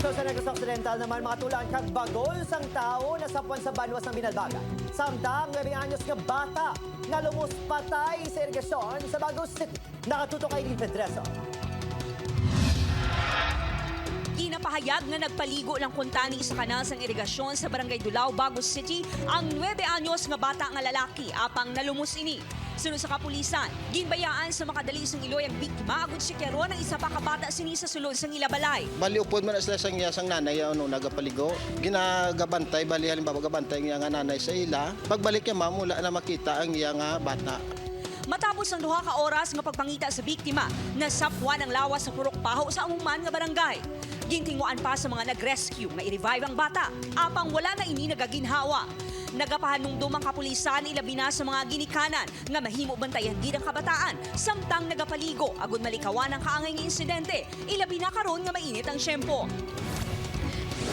sa Negros Occidental naman mga tulang kag bagol sang tao na sapuan sa banwas ng Binalbagan. Samtang 9 anyos nga bata nga lumos patay sa irigasyon sa Bagos City. Nakatuto kay Lee Pedreso. Ginapahayag na nagpaligo ng kuntani sa kanal sang irigasyon sa Barangay Dulao, Bagos City ang 9 anyos nga bata nga lalaki apang nalumos ini. Sunod sa kapulisan, ginbayaan sa makadali sang Iloy ang biktima agud si Kero ng isa pa kabata sini sa sulod sang Ilabalay. Bali upod man sila sang sang nanay ano nagapaligo. Ginagabantay bali halimbawa gabantay nga nanay sa ila. Pagbalik niya ma'am wala na makita ang iya nga bata. Matapos ang duha ka oras nga pagpangita sa biktima, nasapwan ang lawas sa purok paho sa amuman nga barangay. Gintinguan pa sa mga nag-rescue nga i-revive ang bata, apang wala na ini nagaginhawa. Nagapahanungdum ang kapulisan ilabi na sa mga ginikanan nga mahimo bantayan gid ang kabataan samtang nagapaligo agud malikawan ang kaangay nga insidente ilabi na karon nga mainit ang syempo.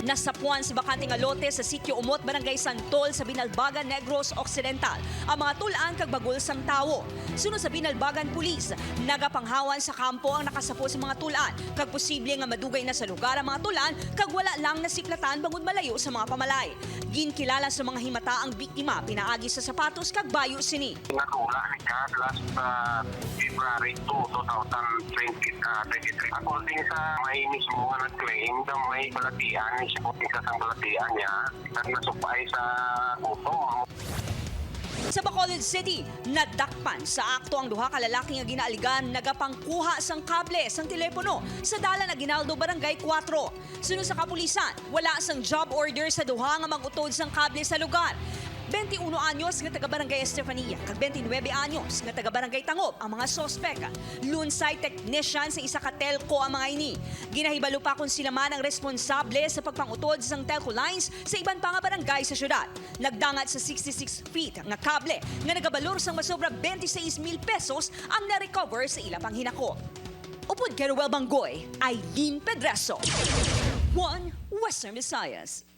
Nasapuan sa bakante nga lote sa sitio Umot, Barangay Santol sa Binalbagan, Negros Occidental ang mga tulaan kag bagol sang tawo. Sunod sa Binalbagan Police, nagapanghawan sa kampo ang nakasapo sa mga tulaan kag posible nga madugay na sa lugar ang mga tulaan kag wala lang nasiklatan bangod malayo sa mga pamalay. Ginkilala sa mga himata ang biktima pinaagi sa sapatos kag bayo sini. natula ni Chad last uh, February 2, 2023. According sa may mismo nga nag-claim na may balatian, may siputin sa sang balatian niya at nasupay sa gutom. Sa Bacolod City, nadakpan sa akto ang duha ka lalaki nga ginaaligan nagapangkuha sang kable sang telepono sa dalan na Ginaldo Barangay 4. Sunod sa kapulisan, wala sang job order sa duha nga magutod sang kable sa lugar. 21 anyos nga taga Barangay Estefania kag 29 anyos nga taga Barangay Tangob ang mga sospek. Lunsay technician sa isa ka telco ang mga ini. Ginahibalo pa kung sila man ang responsable sa pagpangutod sang telco lines sa iban pa nga barangay sa syudad. Nagdangat sa 66 feet nga kable nga nagabalor sang masobra 26 mil pesos ang na-recover sa ila pang hinako. Upod kay Ruel Banggoy, Eileen Pedreso. One Western Visayas.